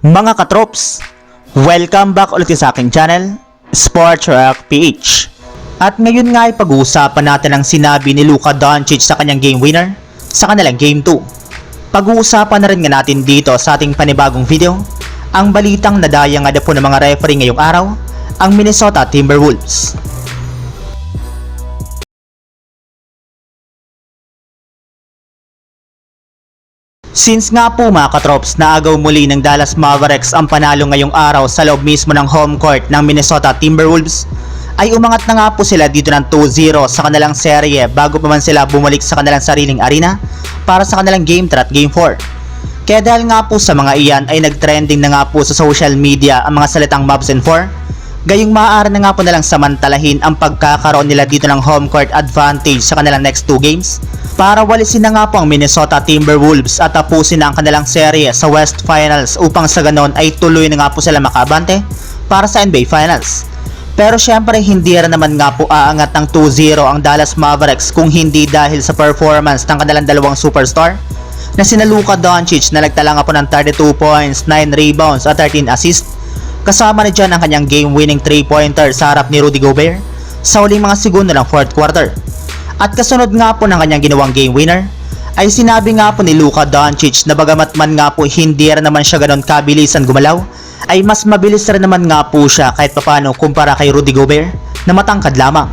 Mga katrops, welcome back ulit sa aking channel, Sports Rock PH. At ngayon nga ay pag-uusapan natin ang sinabi ni Luka Doncic sa kanyang game winner sa kanilang game 2. Pag-uusapan na rin nga natin dito sa ating panibagong video, ang balitang nadaya nga po ng mga referee ngayong araw, ang Minnesota Timberwolves. Since nga po mga katrops na agaw muli ng Dallas Mavericks ang panalo ngayong araw sa loob mismo ng home court ng Minnesota Timberwolves, ay umangat na nga po sila dito ng 2-0 sa kanilang serye bago pa man sila bumalik sa kanilang sariling arena para sa kanilang game 3 at game 4. Kaya dahil nga po sa mga iyan ay nagtrending na nga po sa social media ang mga salitang Mavs and 4, Gayong maaari na nga po nilang samantalahin ang pagkakaroon nila dito ng home court advantage sa kanilang next 2 games para walisin na nga po ang Minnesota Timberwolves at tapusin na ang kanilang serye sa West Finals upang sa ganon ay tuloy na nga po sila makabante para sa NBA Finals. Pero syempre hindi rin naman nga po aangat ng 2-0 ang Dallas Mavericks kung hindi dahil sa performance ng kanilang dalawang superstar na sina Luka Doncic na nagtala nga po ng 32 points, 9 rebounds at 13 assists Kasama na dyan ang kanyang game-winning 3-pointer sa harap ni Rudy Gobert sa huling mga segundo ng 4th quarter. At kasunod nga po ng kanyang ginawang game winner, ay sinabi nga po ni Luka Doncic na bagamat man nga po hindi rin naman siya ganon kabilisan gumalaw, ay mas mabilis rin naman nga po siya kahit papano kumpara kay Rudy Gobert na matangkad lamang.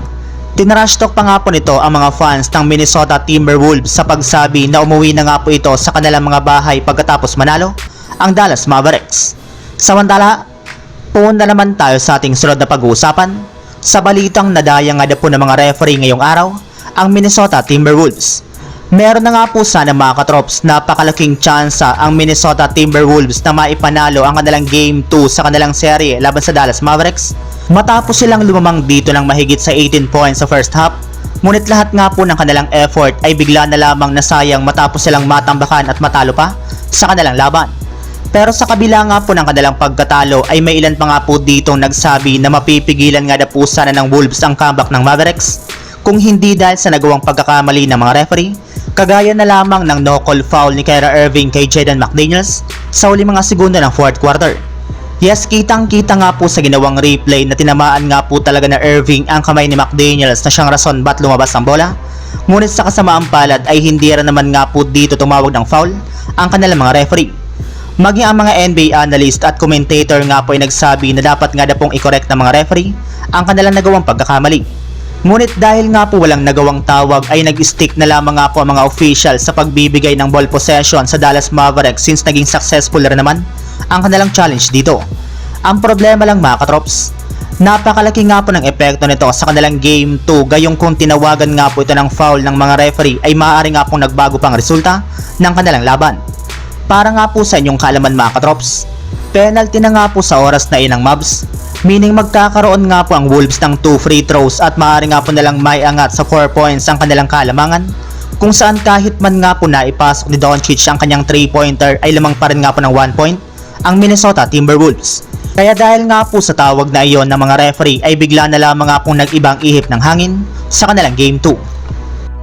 Tinrashtalk pa nga po nito ang mga fans ng Minnesota Timberwolves sa pagsabi na umuwi na nga po ito sa kanilang mga bahay pagkatapos manalo ang Dallas Mavericks. Samantala, Pumunta naman tayo sa ating sunod na pag-uusapan. Sa balitang nadaya nga na po ng mga referee ngayong araw, ang Minnesota Timberwolves. Meron na nga po sana mga katrops napakalaking tsansa ang Minnesota Timberwolves na maipanalo ang kanilang Game 2 sa kanilang serye laban sa Dallas Mavericks. Matapos silang lumamang dito ng mahigit sa 18 points sa first half, ngunit lahat nga po ng kanilang effort ay bigla na lamang nasayang matapos silang matambakan at matalo pa sa kanilang laban. Pero sa kabila nga po ng kanilang pagkatalo ay may ilan pa nga po ditong nagsabi na mapipigilan nga na po sana ng Wolves ang comeback ng Mavericks kung hindi dahil sa nagawang pagkakamali ng mga referee kagaya na lamang ng no-call foul ni Kyra Irving kay Jaden McDaniels sa uli mga segundo ng 4th quarter. Yes, kitang-kita nga po sa ginawang replay na tinamaan nga po talaga na Irving ang kamay ni McDaniels na siyang rason ba't lumabas ang bola. Ngunit sa kasamaang palad ay hindi rin naman nga po dito tumawag ng foul ang kanilang mga referee. Maging ang mga NBA analyst at commentator nga po ay nagsabi na dapat nga na pong i-correct ng mga referee ang kanilang nagawang pagkakamali. Ngunit dahil nga po walang nagawang tawag ay nag-stick na lamang nga po ang mga official sa pagbibigay ng ball possession sa Dallas Mavericks since naging successful rin naman ang kanilang challenge dito. Ang problema lang mga katrops, napakalaki nga po ng epekto nito sa kanilang game 2 gayong kung tinawagan nga po ito ng foul ng mga referee ay maaari nga pong nagbago pang resulta ng kanilang laban. Para nga po sa inyong kaalaman mga katrops, penalty na nga po sa oras na inang Mavs, meaning magkakaroon nga po ang Wolves ng 2 free throws at maaari nga po nalang may angat sa 4 points ang kanilang kalamangan kung saan kahit man nga po na ipasok ni Doncic ang kanyang 3-pointer ay lamang pa rin nga po ng 1 point ang Minnesota Timberwolves. Kaya dahil nga po sa tawag na iyon ng mga referee ay bigla na lamang nga pong nag-ibang ihip ng hangin sa kanilang game 2.